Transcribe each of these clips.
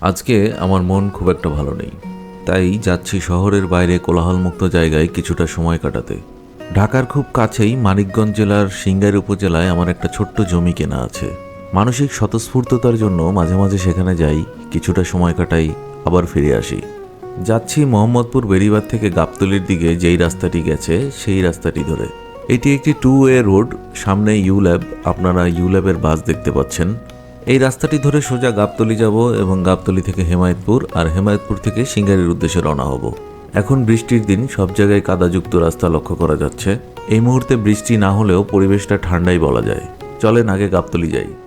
আজকে আমার মন খুব একটা ভালো নেই। তাই যাচ্ছি শহরের বাইরে কোলাহলমুক্ত জায়গায় কিছুটা সময় কাটাতে। ঢাকার খুব কাছেই মানিকগঞ্জ জেলার সিঙ্গাইর উপজেলায় আমার একটা ছোট্ট জমি কেনা আছে। মানসিক স্বতঃস্ফূর্ততার জন্য মাঝে মাঝে সেখানে যাই, কিছুটা সময় কাটাই, আবার ফিরে আসি। যাচ্ছি মোহাম্মদপুর বেড়িবাদ থেকে গাবতলির দিকে, যেই রাস্তাটি গেছে, সেই রাস্তাটি ধরে। এটি একটি টু ওয়ে রোড সামনে ইউল্যাব আপনারা ইউল্যাবের বাস দেখতে পাচ্ছেন। এই রাস্তাটি ধরে সোজা গাবতলি যাব এবং গাবতলি থেকে হেমায়তপুর আর হেমায়তপুর থেকে সিঙ্গারের উদ্দেশ্যে রওনা হব। এখন বৃষ্টির দিন সব জায়গায় কাদাযুক্ত রাস্তা লক্ষ্য করা যাচ্ছে। এই মুহূর্তে বৃষ্টি না হলেও পরিবেশটা ঠান্ডাই বলা যায়। চলেন আগে গাবতলি যাই।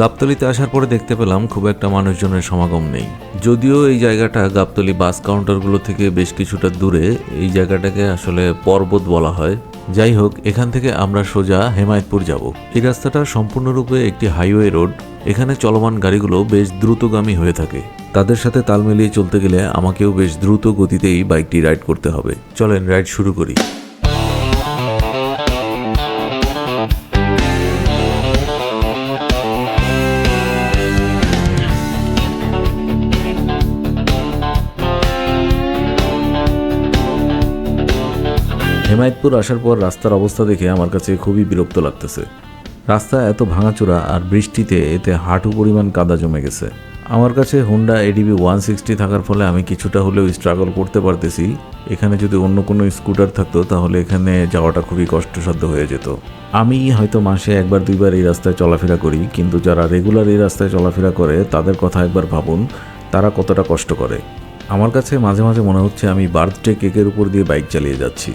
গাবতলিতে আসার পরে দেখতে পেলাম খুব একটা মানুষজনের সমাগম নেই। যদিও এই জায়গাটা গাবতলি বাস কাউন্টারগুলো থেকে বেশ কিছুটা দূরে, এই জায়গাটাকে আসলে পর্বত বলা হয়। যাই হোক, এখান থেকে আমরা সোজা হেমায়তপুর যাব। এই রাস্তাটা সম্পূর্ণরূপে একটি হাইওয়ে রোড। এখানে চলমান গাড়িগুলো বেশ দ্রুতগামী হয়ে থাকে। তাদের সাথে তাল মিলিয়ে চলতে গেলে আমাকেও বেশ দ্রুত গতিতেই বাইকটি রাইড করতে হবে। চলেন, রাইড শুরু করি। হেমায়তপুর আসার পর রাস্তার অবস্থা দেখে আমার কাছে খুবই বিরক্ত লাগতেছে। রাস্তা এত ভাঙাচোরা আর বৃষ্টিতে এতে হাঁটু পরিমাণ কাদা জমে গেছে। আমার কাছে হোন্ডা এডিবি ওয়ান সিক্সটি থাকার ফলে আমি কিছুটা হলেও স্ট্রাগল করতে পারতেছি। এখানে যদি অন্য কোনো স্কুটার থাকতো, তাহলে এখানে যাওয়াটা খুবই কষ্টসাধ্য হয়ে যেত। আমি হয়তো মাসে একবার, দুইবার এই রাস্তায় চলাফেরা করি, কিন্তু যারা রেগুলার এই রাস্তায় চলাফেরা করে, তাদের কথা একবার ভাবুন, তারা কতটা কষ্ট করে। আমার কাছে মাঝে মাঝে মনে হচ্ছে আমি বার্থডে কেকের উপর দিয়ে বাইক চালিয়ে যাচ্ছি।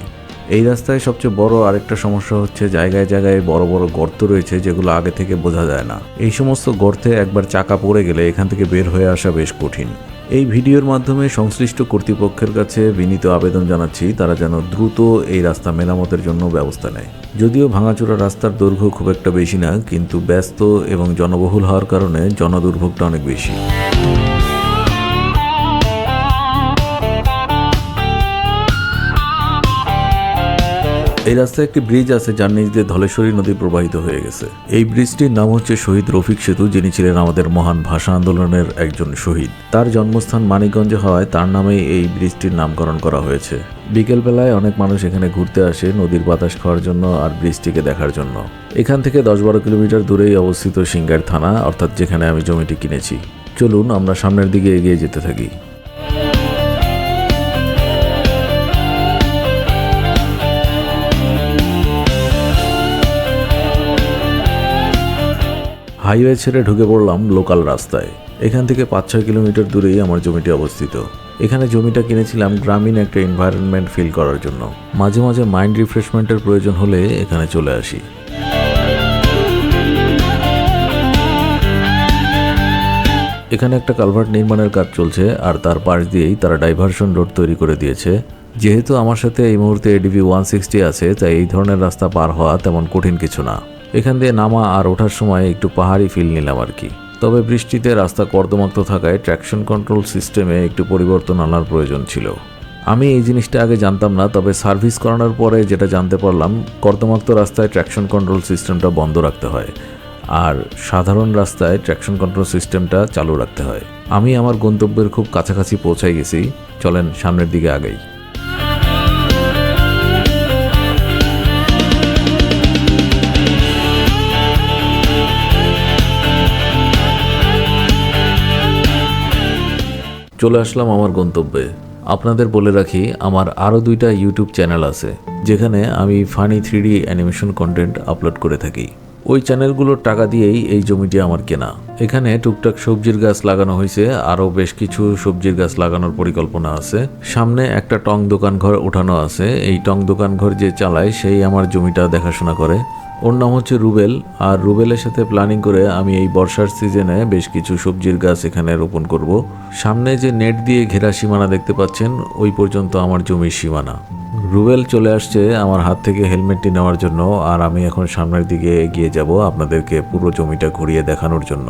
এই রাস্তায় সবচেয়ে বড় আরেকটা সমস্যা হচ্ছে জায়গায় জায়গায় বড় বড় গর্ত রয়েছে যেগুলো আগে থেকে বোঝা যায় না। এই সমস্ত গর্তে একবার চাকা পড়ে গেলে এখান থেকে বের হয়ে আসা বেশ কঠিন। এই ভিডিওর মাধ্যমে সংশ্লিষ্ট কর্তৃপক্ষের কাছে বিনীত আবেদন জানাচ্ছি, তারা যেন দ্রুত এই রাস্তা মেরামতের জন্য ব্যবস্থা নেয়। যদিও ভাঙাচোরা রাস্তার দৈর্ঘ্য খুব একটা বেশি না, কিন্তু ব্যস্ত এবং জনবহুল হওয়ার কারণে জনদুর্ভোগটা অনেক বেশি। এই রাস্তায় একটি ব্রিজ আছে যার নিচ দিয়ে ধলেশ্বরী নদী প্রবাহিত হয়ে গেছে। এই ব্রিজটির নাম হচ্ছে শহীদ রফিক সেতু, যিনি ছিলেন আমাদের মহান ভাষা আন্দোলনের একজন শহীদ। তার জন্মস্থান মানিকগঞ্জে হওয়ায় তার নামেই এই ব্রিজটির নামকরণ করা হয়েছে। বিকেলবেলায় অনেক মানুষ এখানে ঘুরতে আসে নদীর বাতাস খাওয়ার জন্য আর ব্রিজটিকে দেখার জন্য। এখান থেকে দশ বারো কিলোমিটার দূরেই অবস্থিত সিঙ্গার থানা, অর্থাৎ যেখানে আমি জমিটি কিনেছি। চলুন, আমরা সামনের দিকে এগিয়ে যেতে থাকি। হাইওয়ে ছেড়ে ঢুকে পড়লাম লোকাল রাস্তায়। এখান থেকে পাঁচ ছয় কিলোমিটার দূরেই আমার জমিটি অবস্থিত। এখানে জমিটা কিনেছিলাম গ্রামীণ একটা এনভায়রনমেন্ট ফিল করার জন্য। মাঝে মাঝে মাইন্ড রিফ্রেশমেন্টের প্রয়োজন হলে এখানে চলে আসি। এখানে একটা কালভার্ট নির্মাণের কাজ চলছে আর তার পাশ দিয়েই তারা ডাইভারশন রোড তৈরি করে দিয়েছে। যেহেতু আমার সাথে এই মুহূর্তে এডিভি ওয়ান সিক্সটি আছে, তাই এই ধরনের রাস্তা পার হওয়া তেমন কঠিন কিছু না। এখান দিয়ে নামা আর ওঠার সময় একটু পাহাড়ি ফিল নিলাম আর কি। তবে বৃষ্টিতে রাস্তা কর্দমাক্ত থাকায় ট্র্যাকশন কন্ট্রোল সিস্টেমে একটু পরিবর্তন আনার প্রয়োজন ছিল। আমি এই জিনিসটা আগে জানতাম না, তবে সার্ভিস করানোর পরে যেটা জানতে পারলাম, কর্দমাক্ত রাস্তায় ট্র্যাকশন কন্ট্রোল সিস্টেমটা বন্ধ রাখতে হয় আর সাধারণ রাস্তায় ট্র্যাকশন কন্ট্রোল সিস্টেমটা চালু রাখতে হয়। আমি আমার গন্তব্যের খুব কাছাকাছি পৌঁছাই গেছি। চলেন সামনের দিকে আগেই। চলে আসলাম আমার গন্তব্যে। আপনাদের বলে রাখি, আমার আরও দুইটা ইউটিউব চ্যানেল আছে, যেখানে আমি funny three D animation content upload করে থাকি। ওই চ্যানেলগুলোর টাকা দিয়েই এই জমিটি আমার কেনা। এখানে টুকটাক সবজির গাছ লাগানো হয়েছে, আরও বেশ কিছু সবজির গাছ লাগানোর পরিকল্পনা আছে। সামনে একটা টং দোকান ঘর ওঠানো আছে। এই টং দোকান ঘর যে চালায়, সেই আমার জমিটা দেখাশোনা করে। ওর নাম হচ্ছে রুবেল, আর রুবেলের সাথে প্ল্যানিং করে আমি এই বর্ষার সিজনে বেশ কিছু সবজির গাছ এখানে রোপণ করব। সামনে যে নেট দিয়ে ঘেরা সীমানা দেখতে পাচ্ছেন, ওই পর্যন্ত আমার জমির সীমানা। রুবেল চলে আসছে আমার হাত থেকে হেলমেটটি নেওয়ার জন্য, আর আমি এখন সামনের দিকে এগিয়ে যাব আপনাদেরকে পুরো জমিটা ঘুরিয়ে দেখানোর জন্য।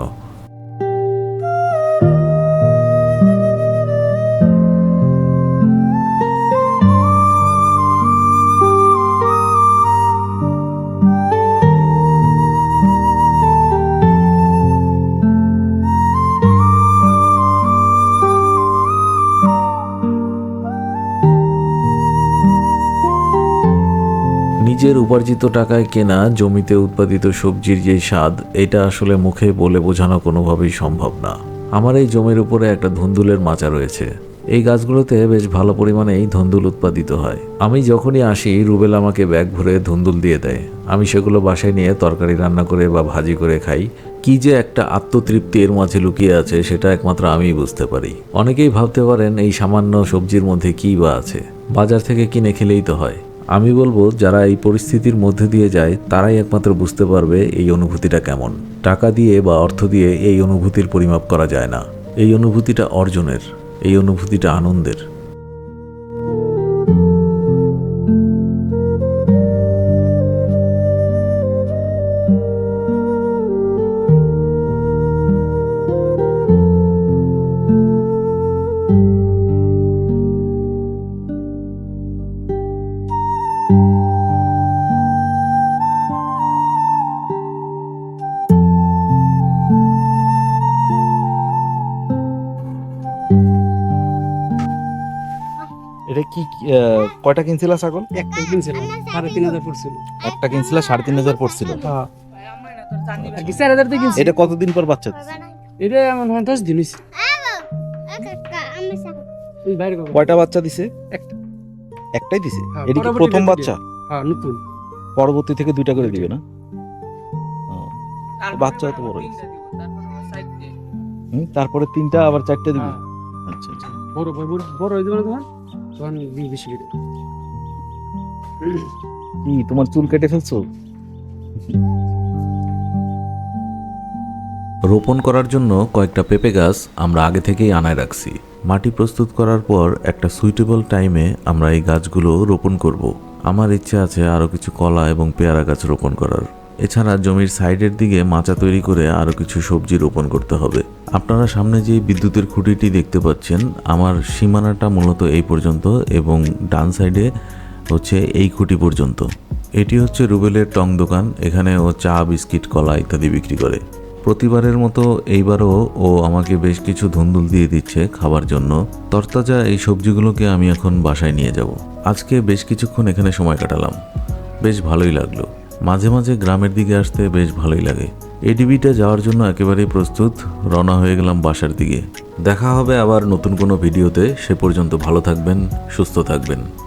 নিজের উপার্জিত টাকায় কেনা জমিতে উৎপাদিত সবজির যে স্বাদ, এটা আসলে মুখে বলে বোঝানো কোনোভাবেই সম্ভব না। আমার এই জমির উপরে একটা ধুন্দুলের মাচা রয়েছে। এই গাছগুলোতে বেশ ভালো পরিমাণেই ধুন্দুল উৎপাদিত হয়। আমি যখনই আসি, রুবেল আমাকে ব্যাগ ভরে ধুন্দুল দিয়ে দেয়। আমি সেগুলো বাসায় নিয়ে তরকারি রান্না করে বা ভাজি করে খাই। কি যে একটা আত্মতৃপ্তি এর মাঝে লুকিয়ে আছে, সেটা একমাত্র আমিই বুঝতে পারি। অনেকেই ভাবতে পারেন এই সামান্য সবজির মধ্যে কী বা আছে। বাজার থেকে কিনে খেলেই তো হয়। আমি বলব, যারা এই পরিস্থিতির মধ্যে দিয়ে যায়, তারাই একমাত্র বুঝতে পারবে এই অনুভূতিটা কেমন। টাকা দিয়ে বা অর্থ দিয়ে এই অনুভূতির পরিমাপ করা যায় না। এই অনুভূতিটা অর্জনের, এই অনুভূতিটা আনন্দের। এটা কি কয়টা কিনছিলা ছাগল? একটা কিনছিলাম সাড়ে তিন হাজার পড়ছিল। একটা কিনছিলা সাড়ে তিন হাজার পড়ছিল? হ্যাঁ। চার হাজার দিয়ে কিনছি এটা কতদিন পর বাচ্চা দিছে? এটা আমার হয় দশ দিন হয়েছে? কয়টা বাচ্চা দিছে? একটা। একটাই দিছে? হ্যাঁ, এটা কি প্রথম বাচ্চা? হ্যাঁ নতুন। পরবর্তী থেকে দুইটা করে দিবে না? বাচ্চা তো বড় হয়েছে। তারপরে তিনটা আবার চারটে দিবে? হ্যাঁ, আচ্ছা আচ্ছা। বড় বড় বড়- হয়ে যাবে না তোমার? বেশি কি তোমার চুল কেটে ফেলছো? রোপণ করার জন্য কয়েকটা পেঁপে গাছ আমরা আগে থেকেই আনায় রাখছি। মাটি প্রস্তুত করার পর একটা সুইটেবল টাইমে আমরা এই গাছগুলো রোপণ করব। আমার ইচ্ছে আছে আরও কিছু কলা এবং পেয়ারা গাছ রোপণ করার। এছাড়া জমির সাইডের দিকে মাচা তৈরি করে আরও কিছু সবজি রোপণ করতে হবে। আপনারা সামনে যে বিদ্যুতের খুঁটিটি দেখতে পাচ্ছেন, আমার সীমানাটা মূলত এই পর্যন্ত এবং ডান সাইডে হচ্ছে এই খুঁটি পর্যন্ত। এটি হচ্ছে রুবেলের টং দোকান, এখানে ও চা, বিস্কিট, কলা ইত্যাদি বিক্রি করে। প্রতিবারের মতো এইবারও ও আমাকে বেশ কিছু ধুন্দুল দিয়ে দিচ্ছে খাবার জন্য। তরতাজা এই সবজিগুলোকে আমি এখন বাসায় নিয়ে যাব। আজকে বেশ কিছুক্ষণ এখানে সময় কাটালাম। বেশ ভালোই লাগল। মাঝে মাঝে গ্রামের দিকে আসতে বেশ ভালোই লাগে। এডিবিটা যাওয়ার জন্য একেবারেই প্রস্তুত, রওনা হয়ে গেলাম বাসার দিকে। দেখা হবে আবার নতুন কোনো ভিডিওতে। সে পর্যন্ত ভালো থাকবেন, সুস্থ থাকবেন।